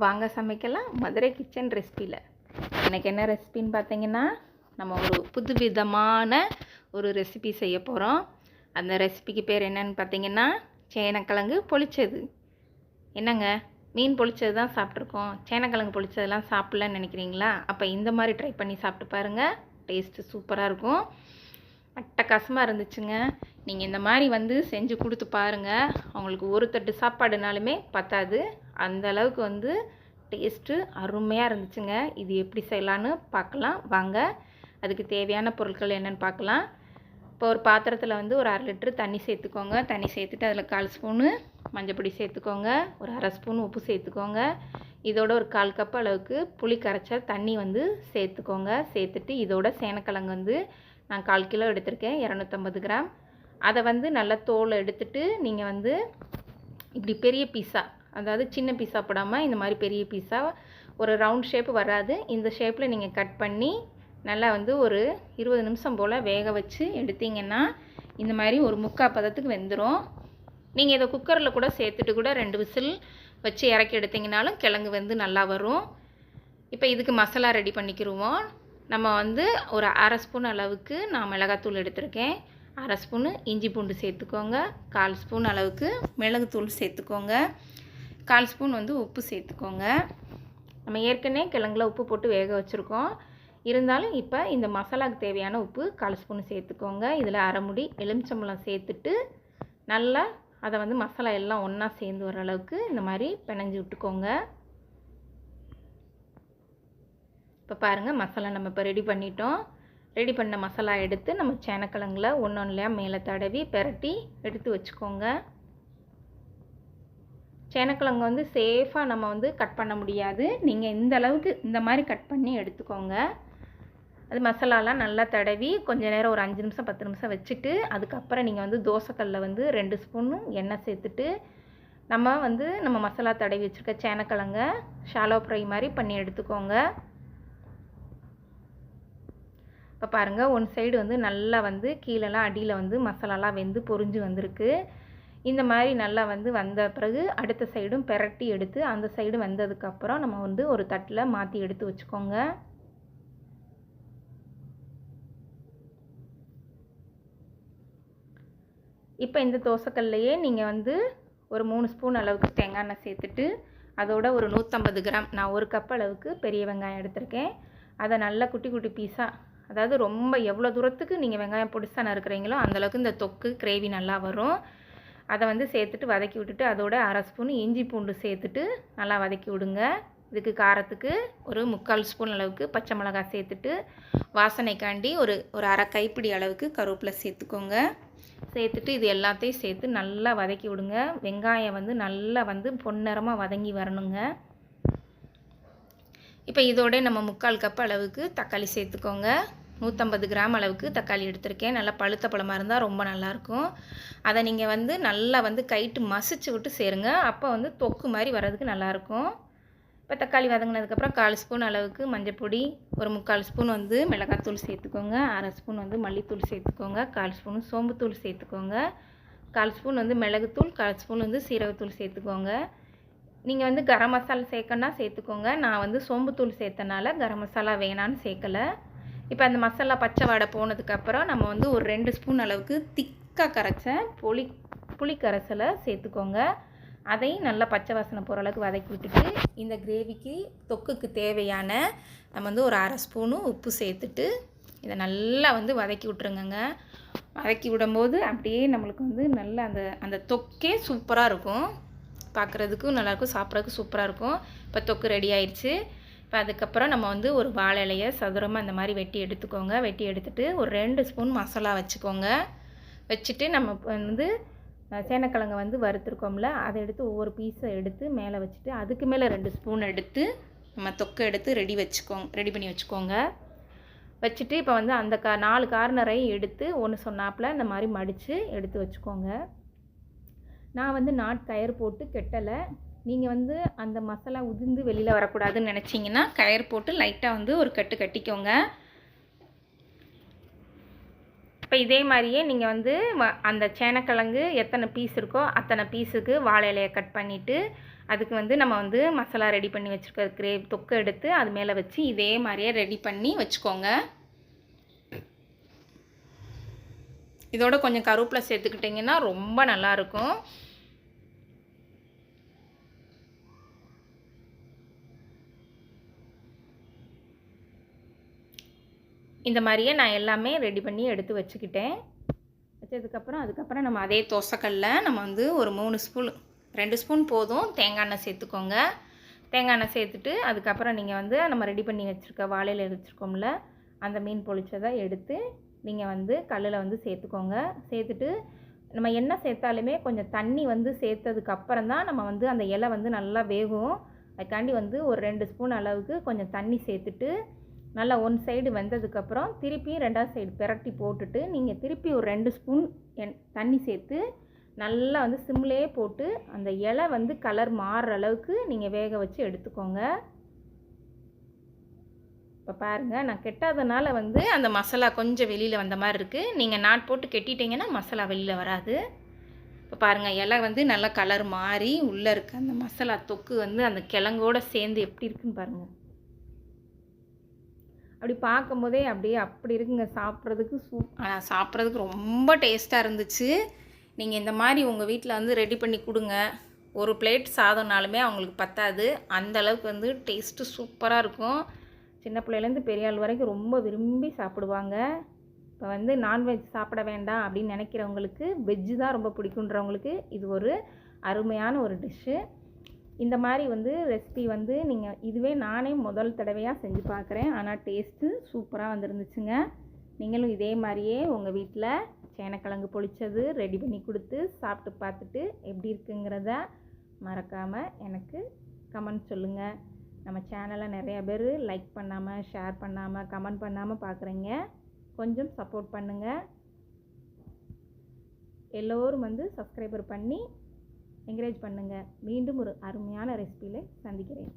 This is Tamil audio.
வாங்க சமைக்கலாம். மதுரை கிச்சன் ரெசிபியில் எனக்கு என்ன ரெசிபின்னு பார்த்தீங்கன்னா நம்ம ஒரு புது விதமான ஒரு ரெசிபி செய்ய போகிறோம் அந்த ரெசிபிக்கு பேர் என்னன்னு பார்த்தீங்கன்னா சேனக்கிழங்கு பொளிச்சது. என்னங்க? மீன் பொளிச்சது தான் சாப்பிட்ருக்கோம் சேனக்கிழங்கு பொளிச்சதெல்லாம் சாப்பிட்லன்னு நினைக்கிறீங்களா? அப்போ இந்த மாதிரி ட்ரை பண்ணி சாப்பிட்டு பாருங்கள் டேஸ்ட்டு சூப்பராக இருக்கும். அட்டகாசமாக இருந்துச்சுங்க. நீங்கள் இந்த மாதிரி வந்து செஞ்சு கொடுத்து பாருங்கள் அவங்களுக்கு ஒரு தட்டு சாப்பாடுனாலுமே பத்தாது. அந்த அளவுக்கு வந்து டேஸ்ட்டு அருமையாக இருந்துச்சுங்க. இது எப்படி செய்யலான்னு பார்க்கலாம். வாங்க அதுக்கு தேவையான பொருட்கள் என்னென்னு பார்க்கலாம். இப்போ ஒரு பாத்திரத்தில் வந்து ஒரு அரை லிட்ரு தண்ணி சேர்த்துக்கோங்க. தண்ணி சேர்த்துட்டு அதில் கால் ஸ்பூனு மஞ்சப்பொடி சேர்த்துக்கோங்க. ஒரு அரை ஸ்பூன் உப்பு சேர்த்துக்கோங்க. இதோட ஒரு கால் கப் அளவுக்கு புளி கரைச்ச தண்ணி வந்து சேர்த்துக்கோங்க. சேர்த்துட்டு இதோட சேனக்கிழங்கு வந்து நான் கால் கிலோ எடுத்திருக்கேன். இரநூத்தம்பது கிராம். அதை வந்து நல்லா தோலை எடுத்துட்டு நீங்கள் வந்து இப்படி பெரிய பீஸாக அதாவது சின்ன பீஸா போடாமல் இந்த மாதிரி பெரிய பீஸா ஒரு ரவுண்ட் ஷேப் வராது. இந்த ஷேப்பில் நீங்கள் கட் பண்ணி நல்லா வந்து ஒரு இருபது நிமிஷம் போல் வேக வச்சு எடுத்தீங்கன்னா இந்த மாதிரி ஒரு முக்கால் பதத்துக்கு வெந்துடும் நீங்கள் இதை குக்கரில் கூட சேர்த்துட்டு கூட ரெண்டு விசில் வச்சு இறக்கி எடுத்திங்கனாலும் கிழங்கு வந்து நல்லா வரும். இப்போ இதுக்கு மசாலா ரெடி பண்ணிக்கிருவோம். நம்ம வந்து ஒரு அரை ஸ்பூன் அளவுக்கு நான் மிளகாத்தூள் எடுத்திருக்கேன். அரை ஸ்பூனு இஞ்சி பூண்டு சேர்த்துக்கோங்க. கால் ஸ்பூன் அளவுக்கு மிளகுத்தூள் சேர்த்துக்கோங்க. கால் ஸ்பூன் வந்து உப்பு சேர்த்துக்கோங்க. நம்ம ஏற்கனவே கிழங்குல உப்பு போட்டு வேக வச்சுருக்கோம். இருந்தாலும் இப்போ இந்த மசாலாவுக்கு தேவையான உப்பு கால் ஸ்பூன் சேர்த்துக்கோங்க. இதில் அரைமுடி எலுமிச்சம்பழம் சேர்த்துட்டு நல்லா அதை வந்து மசாலா எல்லாம் ஒன்றா சேர்ந்து வர அளவுக்கு இந்த மாதிரி பிணைஞ்சு விட்டுக்கோங்க. இப்போ பாருங்கள் மசாலா நம்ம இப்போ ரெடி பண்ணிட்டோம். ரெடி பண்ண மசாலா எடுத்து நம்ம சேனக்கிழங்குல ஒன்று ஒன்றுலையாக மேலே தடவி பெரட்டி எடுத்து வச்சுக்கோங்க. சேனக்கிழங்கு வந்து சேஃபாக நம்ம வந்து கட் பண்ண முடியாது. நீங்கள் இந்த அளவுக்கு இந்த மாதிரி கட் பண்ணி எடுத்துக்கோங்க. அது மசாலாலாம் நல்லா தடவி கொஞ்சம் நேரம் ஒரு அஞ்சு நிமிஷம் பத்து நிமிஷம் வச்சுட்டு அதுக்கப்புறம் நீங்கள் வந்து தோசைக்கல்லில் வந்து ரெண்டு ஸ்பூனும் எண்ணெய் சேர்த்துட்டு நம்ம வந்து நம்ம மசாலா தடவி வச்சுருக்க சேனக்கிழங்க ஷாலோ ஃப்ரை மாதிரி பண்ணி எடுத்துக்கோங்க. இப்போ பாருங்கள் ஒன் சைடு வந்து நல்லா வந்து கீழெல்லாம் அடியில் வந்து மசாலாலாம் வெந்து பொரிஞ்சு வந்திருக்கு. இந்த மாதிரி நல்லா வந்து வந்த பிறகு அடுத்த சைடும் பெரட்டி எடுத்து அந்த சைடு வந்ததுக்கப்புறம் நம்ம வந்து ஒரு தட்டில் மாற்றி எடுத்து வச்சுக்கோங்க. இப்போ இந்த தோசைக்கல்லையே நீங்கள் வந்து ஒரு மூணு ஸ்பூன் அளவுக்கு தேங்காய் எண்ணெய் சேர்த்துட்டு அதோட ஒரு நூற்றம்பது கிராம் நான் ஒரு கப் அளவுக்கு பெரிய வெங்காயம் எடுத்திருக்கேன். அதை நல்லா குட்டி குட்டி பீஸாக அதாவது ரொம்ப எவ்வளோ தூரத்துக்கு நீங்கள் வெங்காயம் பொடிசாக நறுக்கிறீங்களோ அந்தளவுக்கு இந்த தொக்கு கிரேவி நல்லா வரும். அதை வந்து சேர்த்துட்டு வதக்கி விட்டுட்டு அதோட அரை ஸ்பூன் இஞ்சி பூண்டு சேர்த்துட்டு நல்லா வதக்கி விடுங்க. இதுக்கு காரத்துக்கு ஒரு முக்கால் ஸ்பூன் அளவுக்கு பச்சை மிளகாய் சேர்த்துட்டு வாசனைக்காண்டி ஒரு ஒரு அரை கைப்பிடி அளவுக்கு கருவேப்பிலை சேர்த்துக்கோங்க. சேர்த்துட்டு இது எல்லாத்தையும் சேர்த்து நல்லா வதக்கி விடுங்க. வெங்காயம் வந்து நல்லா வந்து பொன்னிறமாக வதங்கி வரணுங்க. இப்போ இதோட நம்ம முக்கால் கப் அளவுக்கு தக்காளி சேர்த்துக்கோங்க. நூற்றம்பது கிராம் அளவுக்கு தக்காளி எடுத்திருக்கேன். நல்லா பழுத்த பழமாக இருந்தால் ரொம்ப நல்லாயிருக்கும் அதை நீங்கள் வந்து நல்லா வந்து கைட்டு மசிச்சு விட்டு சேருங்க. அப்போ வந்து தொக்கு மாதிரி வர்றதுக்கு நல்லாயிருக்கும் இப்போ தக்காளி வதங்கினதுக்கப்புறம் கால் ஸ்பூன் அளவுக்கு மஞ்சப்பொடி ஒரு முக்கால் ஸ்பூன் வந்து மிளகாத்தூள் சேர்த்துக்கோங்க. அரை ஸ்பூன் வந்து மல்லித்தூள் சேர்த்துக்கோங்க. கால் ஸ்பூன் சோம்புத்தூள் சேர்த்துக்கோங்க. கால் ஸ்பூன் வந்து மிளகுத்தூள் கால் ஸ்பூன் வந்து சீரகத்தூள் சேர்த்துக்கோங்க. நீங்கள் வந்து கரம் மசாலா சேர்க்கணுன்னா சேர்த்துக்கோங்க. நான் வந்து சோம்புத்தூள் சேர்த்தனால கரம் மசாலா வேணான்னு சேர்க்கலை. இப்போ அந்த மசாலா பச்சை வாடை போனதுக்கப்புறம் நம்ம வந்து ஒரு ரெண்டு ஸ்பூன் அளவுக்கு திக்காக கரைச்ச புளி புளி கரைசலை சேர்த்துக்கோங்க. அதையும் நல்லா பச்சை வாசனை போகிற அளவுக்கு வதக்கி விட்டுட்டு இந்த கிரேவிக்கு தொக்குக்கு தேவையான நம்ம வந்து ஒரு அரை ஸ்பூனும் உப்பு சேர்த்துட்டு இதை நல்லா வந்து வதக்கி விட்ருங்கங்க வதக்கி விடும்போது அப்படியே நம்மளுக்கு வந்து நல்ல அந்த அந்த தொக்கே சூப்பராக இருக்கும். பார்க்குறதுக்கும் நல்லாயிருக்கும் சாப்பிட்றதுக்கு சூப்பராக இருக்கும். இப்போ தொக்கு ரெடி ஆயிடுச்சு. இப்போ அதுக்கப்புறம் நம்ம வந்து ஒரு வாழை இலையை சதுரமாக இந்த மாதிரி வெட்டி எடுத்துக்கோங்க. வெட்டி எடுத்துகிட்டு ஒரு ரெண்டு ஸ்பூன் மசாலா வச்சுக்கோங்க. வச்சுட்டு நம்ம வந்து சேனக்கிழங்கை வந்து வறுத்துருக்கோம்ல அதை எடுத்து ஒவ்வொரு பீஸை எடுத்து மேலே வச்சுட்டு அதுக்கு மேலே ரெண்டு ஸ்பூன் எடுத்து நம்ம தொக்கை எடுத்து ரெடி வச்சுக்கோங்க ரெடி பண்ணி வச்சுக்கோங்க. வச்சுட்டு இப்போ வந்து அந்த கா நாலு கார்னரையும் எடுத்து ஒன்று சொன்னாப்பில் இந்த மாதிரி மடித்து எடுத்து வச்சுக்கோங்க. நான் வந்து நாட் தயிர் போட்டு கெட்டலை. நீங்கள் வந்து அந்த மசாலா உதிர்ந்து வெளியில் வரக்கூடாதுன்னு நினச்சிங்கன்னா கயர் போட்டு லைட்டாக வந்து ஒரு கட்டு கட்டிக்கோங்க. இப்போ இதே மாதிரியே நீங்கள் வந்து அந்த சேனக்கிழங்கு எத்தனை பீஸ் இருக்கோ அத்தனை பீஸுக்கு வாழை இலையை கட் பண்ணிவிட்டு அதுக்கு வந்து நம்ம வந்து மசாலா ரெடி பண்ணி வச்சுருக்க கிரேவ் தொக்கை எடுத்து அது மேலே வச்சு இதே மாதிரியே ரெடி பண்ணி வச்சுக்கோங்க. இதோட கொஞ்சம் கருவேப்பிலை சேர்த்துக்கிட்டிங்கன்னா ரொம்ப நல்லாயிருக்கும் இந்த மாதிரியே நான் எல்லாமே ரெடி பண்ணி எடுத்து வச்சுக்கிட்டேன். வச்சதுக்கப்புறம் அதுக்கப்புறம் நம்ம அதே தோசைக்கல்ல நம்ம வந்து ஒரு மூணு ஸ்பூன் ரெண்டு ஸ்பூன் போதும். தேங்காய் எண்ணெய் சேர்த்துக்கோங்க. தேங்காய் எண்ணெய் சேர்த்துட்டு அதுக்கப்புறம் நீங்கள் வந்து நம்ம ரெடி பண்ணி வச்சுருக்க வாழையில் வச்சுருக்கோம்ல அந்த மீன் பொழிச்சதை எடுத்து நீங்கள் வந்து கல்லில் வந்து சேர்த்துக்கோங்க. சேர்த்துட்டு நம்ம எண்ணெய் சேர்த்தாலுமே கொஞ்சம் தண்ணி வந்து சேர்த்ததுக்கப்புறம் தான் நம்ம வந்து அந்த இலை வந்து நல்லா வேகும். அதுக்காண்டி வந்து ஒரு ரெண்டு ஸ்பூன் அளவுக்கு கொஞ்சம் தண்ணி சேர்த்துட்டு நல்லா ஒன் சைடு வெந்ததுக்கப்புறம் திருப்பியும் ரெண்டாவது சைடு பிரட்டி போட்டுட்டு நீங்கள் திருப்பி ஒரு ரெண்டு ஸ்பூன் எண் தண்ணி சேர்த்து நல்லா வந்து சிம்லேயே போட்டு அந்த இலை வந்து கலர் மாறுற அளவுக்கு நீங்கள் வேக வச்சு எடுத்துக்கோங்க. இப்போ பாருங்கள் நான் கெட்டாதனால வந்து அந்த மசாலா கொஞ்சம் வெளியில் வந்த மாதிரி இருக்குது நீங்கள் நாட் போட்டு கெட்டிட்டிங்கன்னா மசாலா வெளியில் வராது. இப்போ பாருங்கள் இலை வந்து நல்லா கலர் மாறி உள்ளே இருக்க. அந்த மசாலா தொக்கு வந்து அந்த கிழங்கோட சேர்ந்து எப்படி இருக்குன்னு பாருங்கள் அப்படி பார்க்கும்போதே அப்படியே அப்படி இருக்குங்க சாப்பிட்றதுக்கு சூப் ஆனால் சாப்பிட்றதுக்கு ரொம்ப டேஸ்ட்டாக இருந்துச்சு. நீங்கள் இந்த மாதிரி உங்கள் வீட்டில் வந்து ரெடி பண்ணி கொடுங்க. ஒரு பிளேட் சாதம்னாலுமே அவங்களுக்கு பத்தாது. அந்த அளவுக்கு வந்து டேஸ்ட்டு சூப்பராக இருக்கும். சின்ன பிள்ளையிலேருந்து பெரிய ஆள் வரைக்கும் ரொம்ப விரும்பி சாப்பிடுவாங்க. இப்போ வந்து நான்வெஜ் சாப்பிட வேண்டாம் அப்படின்னு நினைக்கிறவங்களுக்கு வெஜ்ஜு தான் ரொம்ப பிடிக்குன்றவங்களுக்கு இது ஒரு அருமையான ஒரு டிஷ்ஷு. இந்த மாதிரி வந்து ரெசிபி வந்து நீங்கள் இதுவே நானே முதல் தடவையாக செஞ்சு பார்க்குறேன் ஆனால் டேஸ்ட்டு சூப்பராக வந்துருந்துச்சுங்க. நீங்களும் இதே மாதிரியே உங்கள் வீட்டில் சேனக்கிழங்கு பொழிச்சது ரெடி பண்ணி கொடுத்து சாப்பிட்டு பார்த்துட்டு எப்படி இருக்குங்கிறத மறக்காமல் எனக்கு கமெண்ட் சொல்லுங்கள் நம்ம சேனலை நிறையா பேர் லைக் பண்ணாமல் ஷேர் பண்ணாமல் கமெண்ட் பண்ணாமல் பார்க்குறீங்க கொஞ்சம் சப்போர்ட் பண்ணுங்கள் எல்லோரும் வந்து சப்ஸ்கிரைபர் பண்ணி என்கரேஜ் பண்ணுங்கள் மீண்டும் ஒரு அருமையான ரெசிபியில் சந்திக்கிறேன்.